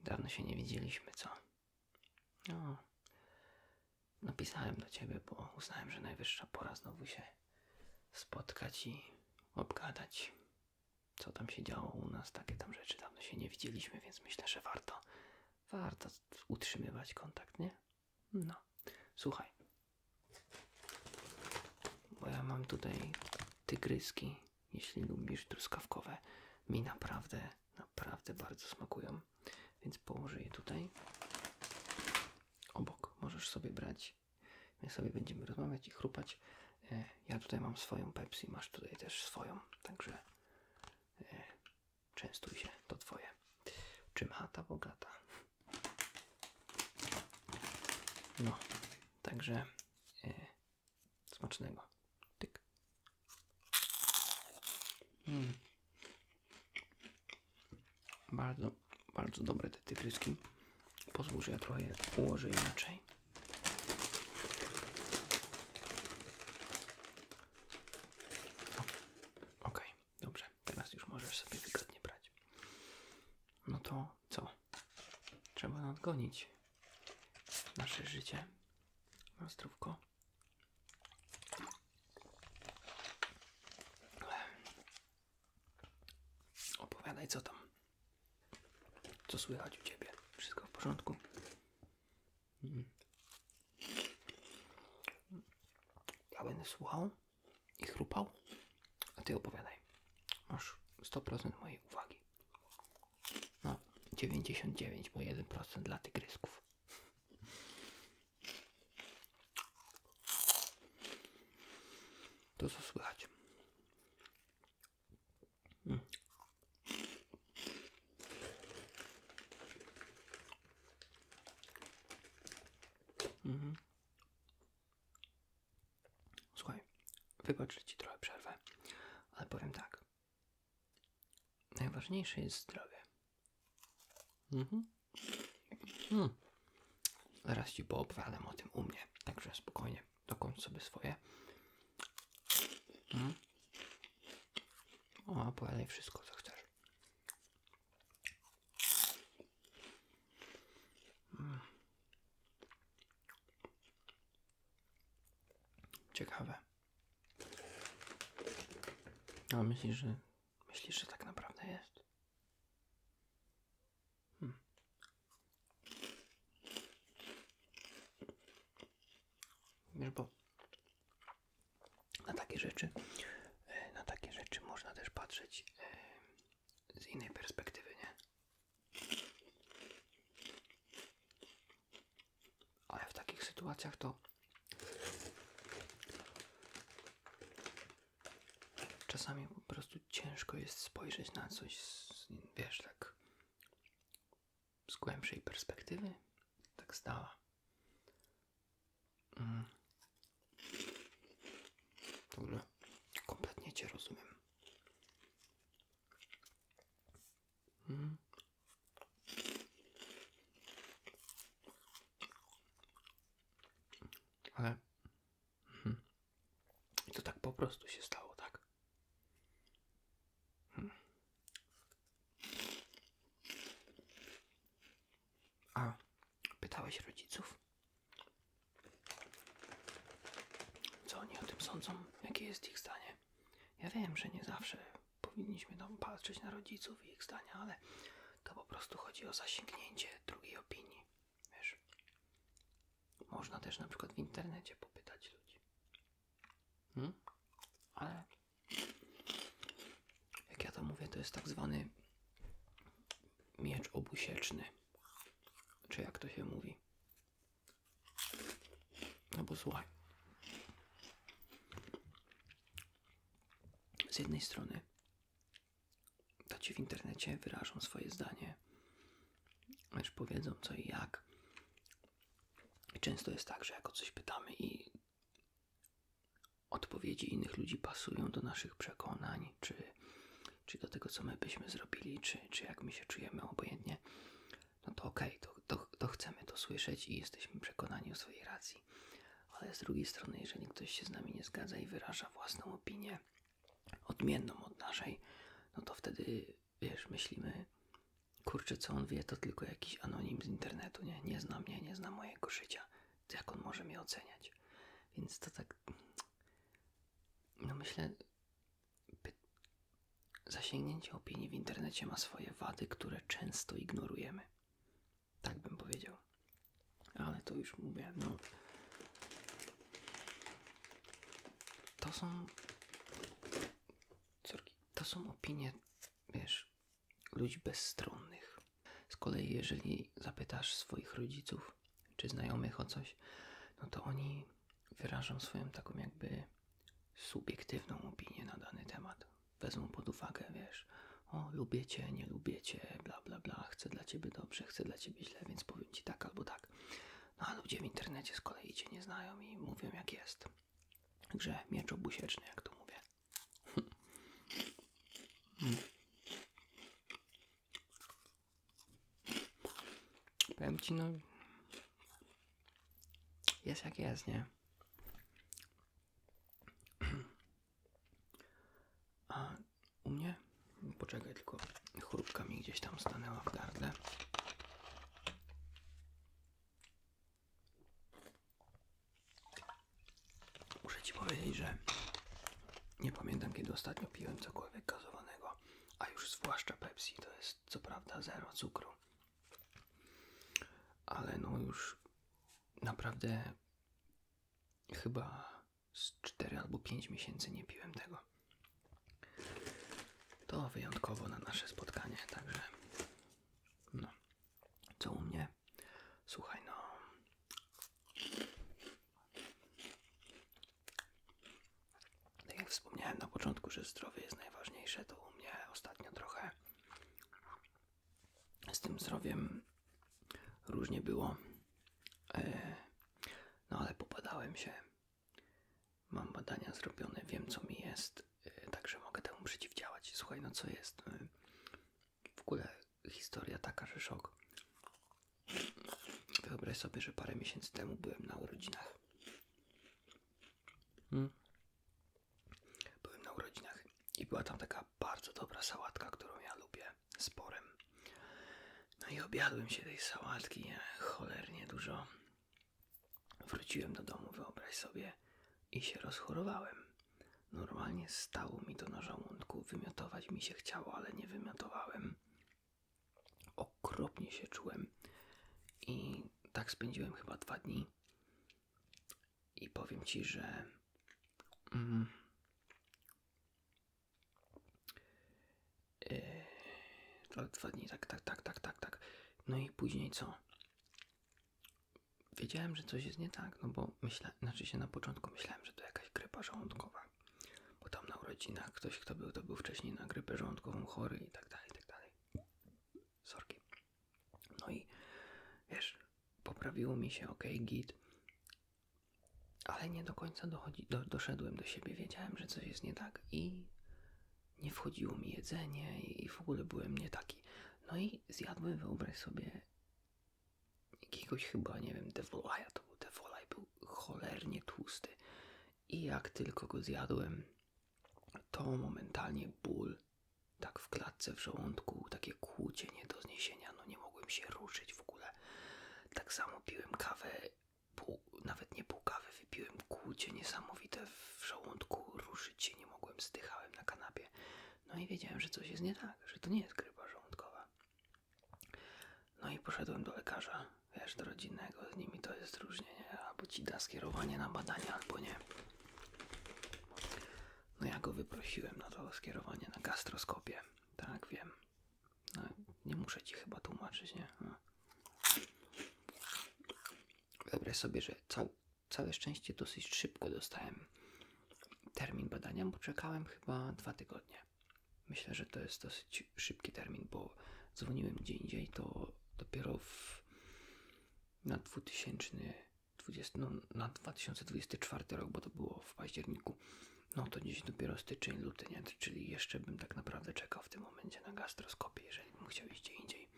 Dawno się nie widzieliśmy, co? No. Napisałem do ciebie, bo uznałem, że najwyższa pora znowu się spotkać i obgadać, co tam się działo u nas. Takie tam rzeczy dawno się nie widzieliśmy, więc myślę, że warto, warto utrzymywać kontakt, nie? No. Słuchaj. Bo ja mam tutaj tygryski, jeśli lubisz truskawkowe. Mi naprawdę, naprawdę bardzo smakują. Więc położę je tutaj. Obok możesz sobie brać. My sobie będziemy rozmawiać i chrupać. E, Ja tutaj mam swoją Pepsi, masz tutaj też swoją. Także e, częstuj się, to twoje. Czym chata bogata. No, także e, smacznego. Tyk. Mm. Bardzo, bardzo dobre te tygryski. Pozwól, że ja trochę je ułożę inaczej. Okej, dobrze. Teraz już możesz sobie wygodnie brać. No to co? Trzeba nadgonić nasze życie. Na zdrówko. Opowiadaj, co tam. Co słychać u ciebie? Wszystko w porządku? Mhm. Ja będę słuchał i chrupał, a ty opowiadaj. Masz 100% mojej uwagi. No, 99, bo 1% dla tygrysków. To co słychać? Mm. Mhm. Słuchaj, wybacz, ci trochę przerwę, ale powiem tak. Najważniejsze jest zdrowie. Mhm. Hmm. Zaraz ci poopowiadam o tym u mnie, także spokojnie, dokończ sobie swoje. Mhm. O, opowiadaj wszystko, co chcesz. Mm. Ciekawe. A myślisz, że myślisz, że tak naprawdę jest? Hmm. Wiesz, bo na takie rzeczy, e, na takie rzeczy można też patrzeć e, z innej perspektywy, nie? Ale w takich sytuacjach to czasami po prostu ciężko jest spojrzeć na coś, z, wiesz, tak z głębszej perspektywy, tak dala. Mm. Dobrze, kompletnie Cię rozumiem. Mm. Ale mhm. I to tak po prostu się stało, tak? Hmm. A pytałeś rodziców? Co oni o tym sądzą? Jakie jest ich zdanie? Ja wiem, że nie zawsze powinniśmy tam patrzeć na rodziców i ich zdania, ale to po prostu chodzi o zasięgnięcie drugiej opinii. Wiesz? Można też na przykład w internecie popytać ludzi. Hmm? Ale jak ja to mówię, to jest tak zwany miecz obusieczny. Czy jak to się mówi? No bo słuchaj. Jednej strony to ci w internecie wyrażą swoje zdanie, lecz powiedzą co i jak. I często jest tak, że jak o coś pytamy i odpowiedzi innych ludzi pasują do naszych przekonań, czy, czy do tego, co my byśmy zrobili, czy, czy jak my się czujemy obojętnie, no to okej, to, to, to chcemy to słyszeć i jesteśmy przekonani o swojej racji. Ale z drugiej strony, jeżeli ktoś się z nami nie zgadza i wyraża własną opinię, odmienną od naszej, no to wtedy, wiesz, myślimy, kurczę, co on wie, to tylko jakiś anonim z internetu, nie? Nie zna mnie, nie zna mojego życia. To jak on może mnie oceniać? Więc to tak... No myślę... Zasięgnięcie opinii w internecie ma swoje wady, które często ignorujemy. Tak bym powiedział. Ale to już mówię, no... To są... Są opinie, wiesz, ludzi bezstronnych. Z kolei, jeżeli zapytasz swoich rodziców czy znajomych o coś, no to oni wyrażą swoją taką jakby subiektywną opinię na dany temat. Wezmą pod uwagę, wiesz, o, lubię cię, nie lubię cię, bla, bla, bla, chcę dla ciebie dobrze, chcę dla ciebie źle, więc powiem ci tak albo tak. No a ludzie w internecie z kolei cię nie znają i mówią jak jest. Także miecz obusieczny, jak to no. Jest jak jest, nie? A u mnie? Poczekaj, tylko chrupka mi gdzieś tam stanęła w gardle. Muszę ci powiedzieć, że nie pamiętam kiedy ostatnio piłem cokolwiek gazowanego, a już zwłaszcza Pepsi to jest co prawda zero cukru. Ale no już naprawdę chyba z 4 albo 5 miesięcy nie piłem tego. To wyjątkowo na nasze spotkanie, także no. Co u mnie? Słuchaj, no. Tak jak wspomniałem na początku, że zdrowie jest najważniejsze, to u mnie ostatnio trochę z tym zdrowiem różnie było. E, no ale popadałem się. Mam badania zrobione, wiem co mi jest, e, także mogę temu przeciwdziałać. Słuchaj, no co jest? E, w ogóle historia taka, że szok. Wyobraź sobie, że parę miesięcy temu byłem na urodzinach. Hmm? Byłem na urodzinach i była tam taka bardzo dobra sałatka, którą ja lubię z. No i objadłem się tej sałatki cholernie dużo. Wróciłem do domu, wyobraź sobie, i się rozchorowałem. Normalnie stało mi to na żołądku, wymiotować mi się chciało, ale nie wymiotowałem. Okropnie się czułem i tak spędziłem chyba dwa dni. I powiem ci, że. Mm, Yy, dwa dni, tak, tak, tak, tak, tak, tak. No i później co? Wiedziałem, że coś jest nie tak, no bo myślałem, znaczy się na początku myślałem, że to jakaś grypa żołądkowa. Bo tam na urodzinach ktoś, kto był, to był wcześniej na grypę żołądkową chory i tak dalej, i tak dalej. Sorki. No i wiesz, poprawiło mi się, ok, git. Ale nie do końca dochodzi, do, doszedłem do siebie. Wiedziałem, że coś jest nie tak i nie wchodziło mi jedzenie i w ogóle byłem nie taki. No i zjadłem, wyobraź sobie, jakiegoś chyba, nie wiem, devolaja to był. Devolaj był cholernie tłusty. I jak tylko go zjadłem, to momentalnie ból, tak w klatce w żołądku, takie kłucie nie do zniesienia, no nie mogłem się ruszyć w ogóle. Tak samo piłem kawę, pół, nawet nie pół kawy, wypiłem kłucie niesamowite w żołądku, ruszyć się nie mogłem, zdychałem na kanapie. No i wiedziałem, że coś jest nie tak, że to nie jest grypa żołądkowa. No i poszedłem do lekarza, wiesz, do rodzinnego, z nimi to jest różnie, nie? Albo ci da skierowanie na badania, albo nie. No ja go wyprosiłem na to skierowanie na gastroskopię. Tak, wiem. No, nie muszę ci chyba tłumaczyć, nie? No. Wyobraź sobie, że cał, całe szczęście dosyć szybko dostałem termin badania, bo czekałem chyba dwa tygodnie. Myślę, że to jest dosyć szybki termin, bo dzwoniłem gdzie indziej, to dopiero w, na 2020, no, na 2024 rok, bo to było w październiku. No to gdzieś dopiero styczeń, luty, nie? Czyli jeszcze bym tak naprawdę czekał w tym momencie na gastroskopię, jeżeli bym chciał iść gdzie indziej.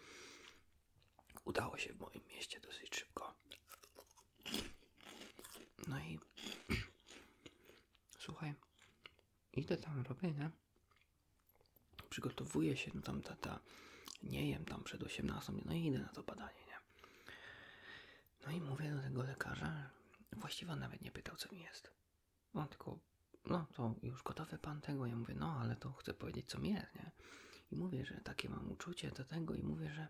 Udało się w moim mieście dosyć szybko. No i słuchaj, idę tam, robię, nie? Przygotowuję się, no tam ta, ta nie jem tam przed 18, no i idę na to badanie, nie? No i mówię do tego lekarza, właściwie on nawet nie pytał, co mi jest. On tylko, no to już gotowy pan tego? Ja mówię, no ale to chcę powiedzieć, co mi jest, nie? I mówię, że takie mam uczucie do tego i mówię, że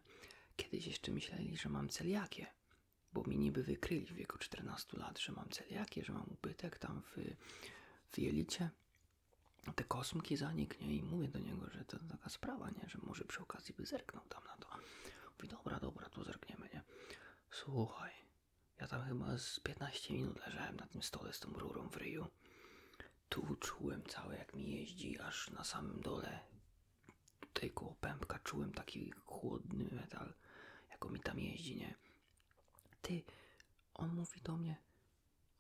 kiedyś jeszcze myśleli, że mam celiakię, bo mi niby wykryli w wieku 14 lat, że mam celiakię, że mam ubytek tam w, w jelicie. Te kosmki zaniknie i mówię do niego, że to taka sprawa, nie? Że może przy okazji by zerknął tam na to. Mówi, dobra, dobra, to zerkniemy, nie? Słuchaj, ja tam chyba z 15 minut leżałem na tym stole z tą rurą w ryju. Tu czułem całe jak mi jeździ, aż na samym dole tutaj koło pępka czułem taki chłodny metal, jako mi tam jeździ, nie? Ty, on mówi do mnie,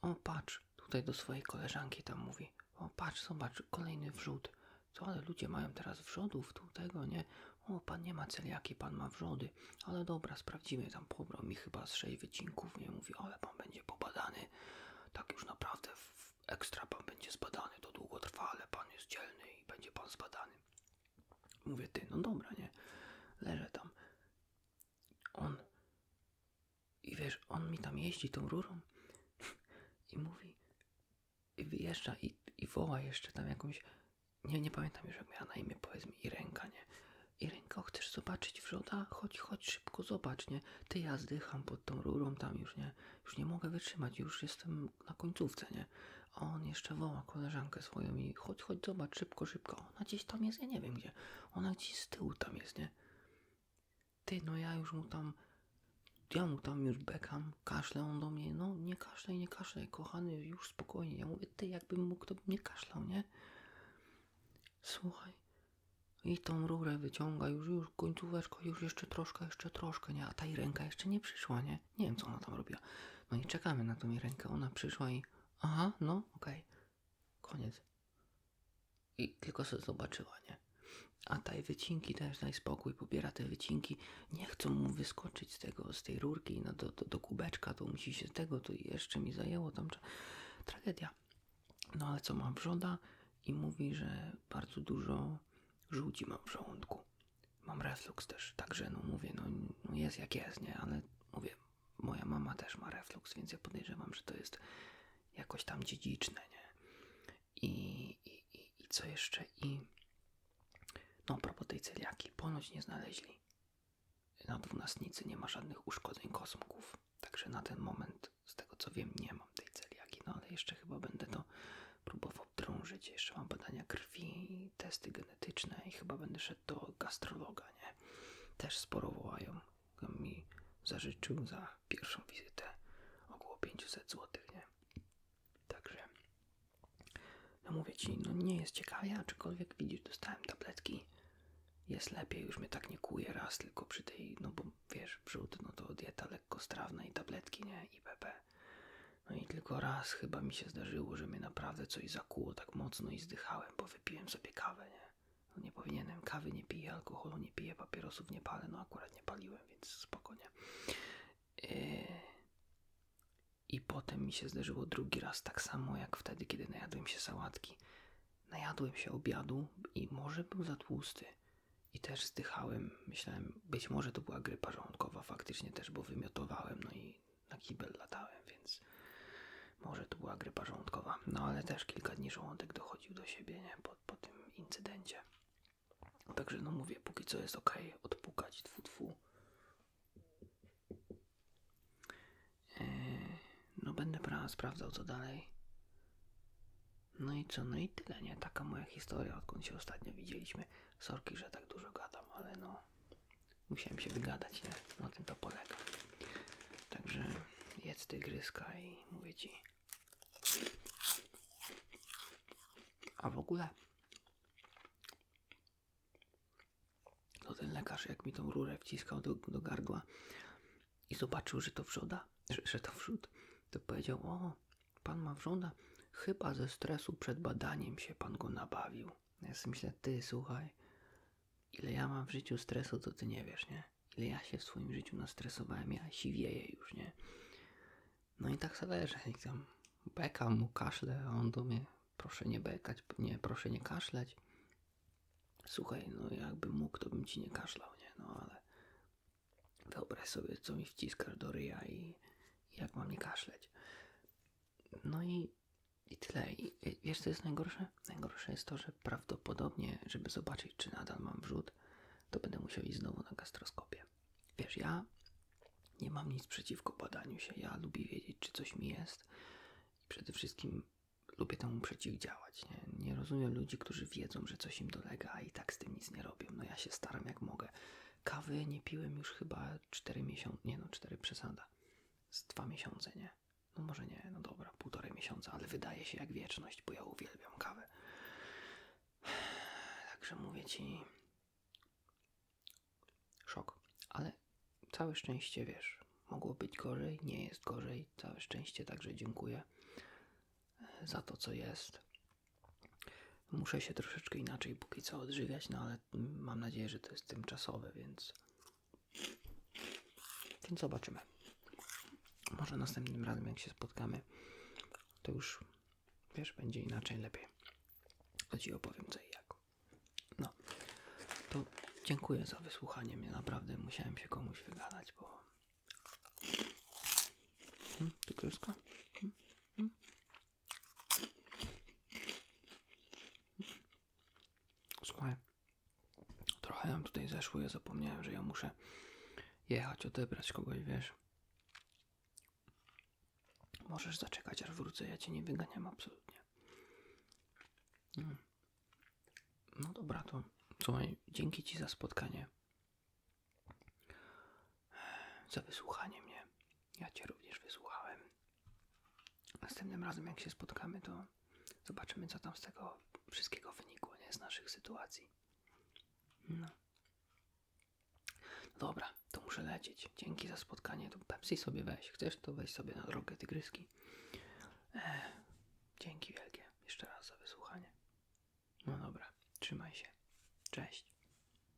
o patrz, tutaj do swojej koleżanki tam mówi, o patrz, zobacz, kolejny wrzód. Co, ale ludzie mają teraz wrzodów, tu tego, nie? O, pan nie ma celiaki, pan ma wrzody. Ale dobra, sprawdzimy, tam pobrał mi chyba z sześć wycinków, nie? Mówi, ale pan będzie pobadany. Tak już naprawdę w, ekstra pan będzie zbadany, to długo trwa, ale pan jest dzielny i będzie pan zbadany. Mówię, ty, no dobra, nie? Leżę tam. On... I wiesz, on mi tam jeździ tą rurą i mówi... I wyjeżdża i, i woła jeszcze tam jakąś... Nie, nie pamiętam już jak miała na imię, powiedzmy Irenka, nie? Irenko, chcesz zobaczyć wrzoda? Chodź, chodź szybko, zobacz, nie? Ty, ja zdycham pod tą rurą tam już, nie? Już nie mogę wytrzymać, już jestem na końcówce, nie? A on jeszcze woła koleżankę swoją i chodź, chodź, zobacz, szybko, szybko. Ona gdzieś tam jest, ja nie wiem gdzie. Ona gdzieś z tyłu tam jest, nie? Ty, no ja już mu tam... Ja mu tam już bekam, kaszle, on do mnie, no nie kaszlej, nie kaszlej, kochany, już spokojnie. Ja mówię, ty, jakbym mógł, to bym nie kaszlał, nie? Słuchaj. I tą rurę wyciąga, już, już końcóweczko, już jeszcze troszkę, jeszcze troszkę, nie? A ta ręka jeszcze nie przyszła, nie? Nie wiem, co ona tam robiła. No i czekamy na tą rękę. Ona przyszła i... Aha, no, okej. Koniec. I tylko sobie zobaczyła, nie? A tej wycinki też daj spokój, pobiera te wycinki. Nie chcą mu wyskoczyć z tego, z tej rurki no, do, do, do kubeczka, to musi się tego, to jeszcze mi zajęło tam. Tra- Tragedia. No ale co, mam wrzoda i mówi, że bardzo dużo żółci mam w żołądku. Mam refluks też, także no mówię, no, no jest jak jest, nie? Ale mówię, moja mama też ma refluks, więc ja podejrzewam, że to jest jakoś tam dziedziczne, nie? I, i, i, i co jeszcze? I no, a propos tej celiaki, ponoć nie znaleźli. Na dwunastnicy nie ma żadnych uszkodzeń kosmków, także na ten moment, z tego co wiem, nie mam tej celiaki, no ale jeszcze chyba będę to próbował drążyć. Jeszcze mam badania krwi, testy genetyczne i chyba będę szedł do gastrologa, nie? Też sporo wołają. Mi zażyczył za pierwszą wizytę około 500 zł, nie? Także no mówię ci, no nie jest ciekawie, aczkolwiek widzisz, dostałem tabletki. Jest lepiej, już mnie tak nie kuje raz, tylko przy tej, no bo wiesz, wrzód, no to dieta lekkostrawna i tabletki, nie? I PP. No i tylko raz chyba mi się zdarzyło, że mnie naprawdę coś zakuło tak mocno i zdychałem, bo wypiłem sobie kawę, nie? No nie powinienem, kawy nie piję, alkoholu nie piję, papierosów nie palę, no akurat nie paliłem, więc spokojnie. Yy... I potem mi się zdarzyło drugi raz, tak samo jak wtedy, kiedy najadłem się sałatki. Najadłem się obiadu i może był za tłusty. I też zdychałem. Myślałem, być może to była grypa żołądkowa faktycznie też, bo wymiotowałem, no i na kibel latałem, więc może to była grypa żołądkowa. No ale też kilka dni żołądek dochodził do siebie, nie? Po, po tym incydencie. Także no mówię, póki co jest ok, odpukać, sprawdzał co dalej. No i co, no i tyle, nie? Taka moja historia, odkąd się ostatnio widzieliśmy. Sorki, że tak dużo gadam, ale no musiałem się wygadać, nie? Na tym to polega. Także jedz tygryska i mówię ci. A w ogóle to ten lekarz, jak mi tą rurę wciskał do, do gardła i zobaczył, że to wrzoda, że, że to wrzód, to powiedział, o, pan ma wrzoda, chyba ze stresu przed badaniem się pan go nabawił. Ja sobie myślę, ty słuchaj, ile ja mam w życiu stresu, to ty nie wiesz, nie? Ile ja się w swoim życiu nastresowałem, ja siwieję już, nie? No i tak sobie leżę i tam bekam mu, kaszle, a on do mnie, proszę nie bekać, nie, proszę nie kaszleć. Słuchaj, no jakbym mógł, to bym ci nie kaszlał, nie? no ale wyobraź sobie, co mi wciskasz do ryja i jak mam nie kaszleć. No i, i tyle. I wie- wiesz, co jest najgorsze? Najgorsze jest to, że prawdopodobnie, żeby zobaczyć, czy nadal mam wrzód, to będę musiał iść znowu na gastroskopię. Wiesz, ja nie mam nic przeciwko badaniu się. Ja lubię wiedzieć, czy coś mi jest i przede wszystkim lubię temu przeciwdziałać. Nie, nie rozumiem ludzi, którzy wiedzą, że coś im dolega, a i tak z tym nic nie robią. No ja się staram jak mogę. Kawy nie piłem już chyba 4 miesiące, nie no, 4 przesada. Z 2 miesiące, nie? No może nie, no dobra, półtorej miesiąca, ale wydaje się jak wieczność, bo ja uwielbiam kawę. Także mówię ci, szok. Ale całe szczęście, wiesz, mogło być gorzej, nie jest gorzej. Całe szczęście, także dziękuję e, za to, co jest. Muszę się troszeczkę inaczej póki co odżywiać, no ale mam nadzieję, że to jest tymczasowe, więc. Więc zobaczymy. Może następnym razem, jak się spotkamy, to już wiesz, będzie inaczej, lepiej. To ci opowiem co i jak. No, to dziękuję za wysłuchanie mnie. Naprawdę musiałem się komuś wygadać, bo. Hmm, Tygryska? Hmm? Hmm? Słuchaj, trochę nam tutaj zeszło. Ja zapomniałem, że ja muszę jechać, odebrać kogoś, wiesz. Możesz zaczekać, aż wrócę. Ja cię nie wyganiam absolutnie. Mm. No dobra, to słuchaj, dzięki ci za spotkanie. Za wysłuchanie mnie. Ja cię również wysłuchałem. Następnym razem, jak się spotkamy, to zobaczymy, co tam z tego wszystkiego wynikło, nie? Z naszych sytuacji. No. Dobra, to muszę lecieć. Dzięki za spotkanie. To Pepsi sobie weź. Chcesz, to weź sobie na drogę tygryski. Ech, dzięki wielkie. Jeszcze raz za wysłuchanie. No dobra, trzymaj się. Cześć.